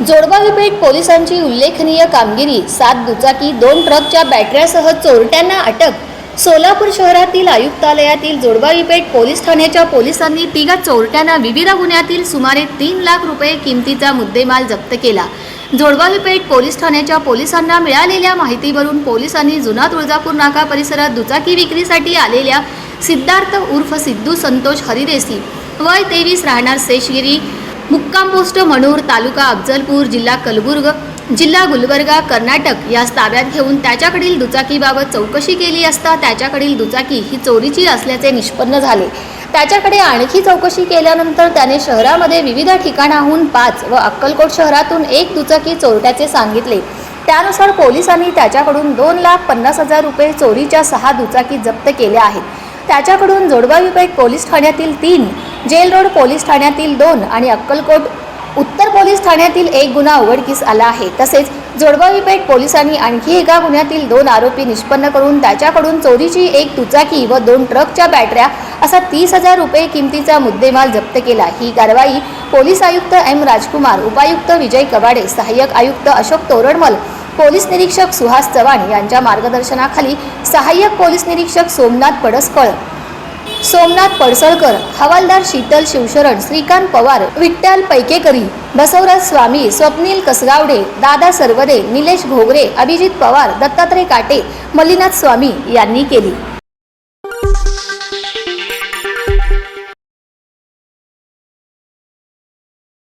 जोडबावी पेठ पोलिसांची उल्लेखनीय कामगिरी सात दुचाकी दोन ट्रकच्या बॅटऱ्यासह चोरट्यांना अटक. सोलापूर शहरातील आयुक्तालयातील जोडबावी पेठ पोलीस ठाण्याच्या पोलिसांनी तिघा चोरट्यांना विविध गुन्ह्यातील सुमारे तीन लाख रुपये किमतीचा मुद्देमाल जप्त केला. जोडबावी पेठ पोलीस ठाण्याच्या पोलिसांना मिळालेल्या माहितीवरून पोलिसांनी जुना तुळजापूर नाका परिसरात दुचाकी विक्रीसाठी आलेल्या सिद्धार्थ उर्फ सिद्धू संतोष हरिदेसी वय तेवीस राहणार शेषगिरी मुक्काम पोस्ट मणूर तालुका अफजलपूर जिल्हा कलबुर्ग जिल्हा गुलबर्गा कर्नाटक यास ताब्यात घेऊन त्याच्याकडील दुचाकीबाबत चौकशी केली असता त्याच्याकडील दुचाकी ही चोरीची असल्याचे निष्पन्न झाले. त्याच्याकडे आणखी चौकशी केल्यानंतर त्याने शहरामध्ये विविध ठिकाणाहून पाच व अक्कलकोट शहरातून एक दुचाकी चोरट्याचे सांगितले. त्यानुसार पोलिसांनी त्याच्याकडून दोन लाख पन्नास हजार रुपये चोरीच्या सहा दुचाकी जप्त केल्या आहेत. त्याच्याकडून जोडबावी पोलीस ठाण्यातील तीन जेल रोड पोलीस ठाण्यातील दोन आणि अक्कलकोट उत्तर पोलीस ठाण्यातील एक गुन्हा उघडकीस आला आहे. तसेच जोडबावी पेठ पोलिसांनी आणखी एका गुन्ह्यातील दोन आरोपी निष्पन्न करून त्याच्याकडून चोरीची एक दुचाकी व दोन ट्रकच्या बॅटऱ्या असा तीस हजार रुपये किमतीचा मुद्देमाल जप्त केला. ही कारवाई पोलीस आयुक्त एम राजकुमार उपायुक्त विजय कवाडे सहाय्यक आयुक्त अशोक तोरडमल पोलीस निरीक्षक सुहास चव्हाण यांच्या मार्गदर्शनाखाली सहाय्यक पोलीस निरीक्षक सोमनाथ पडसकळ सोमनाथ पडसळकर हवालदार शीतल शिवशरण श्रीकांत पवार विठ्ठल पैकेकरी बसवराज स्वामी स्वप्नील कसगावडे दादा सरवदे निलेश घोगरे अभिजित पवार दत्तात्रय काटे मल्लीनाथ स्वामी यांनी केली.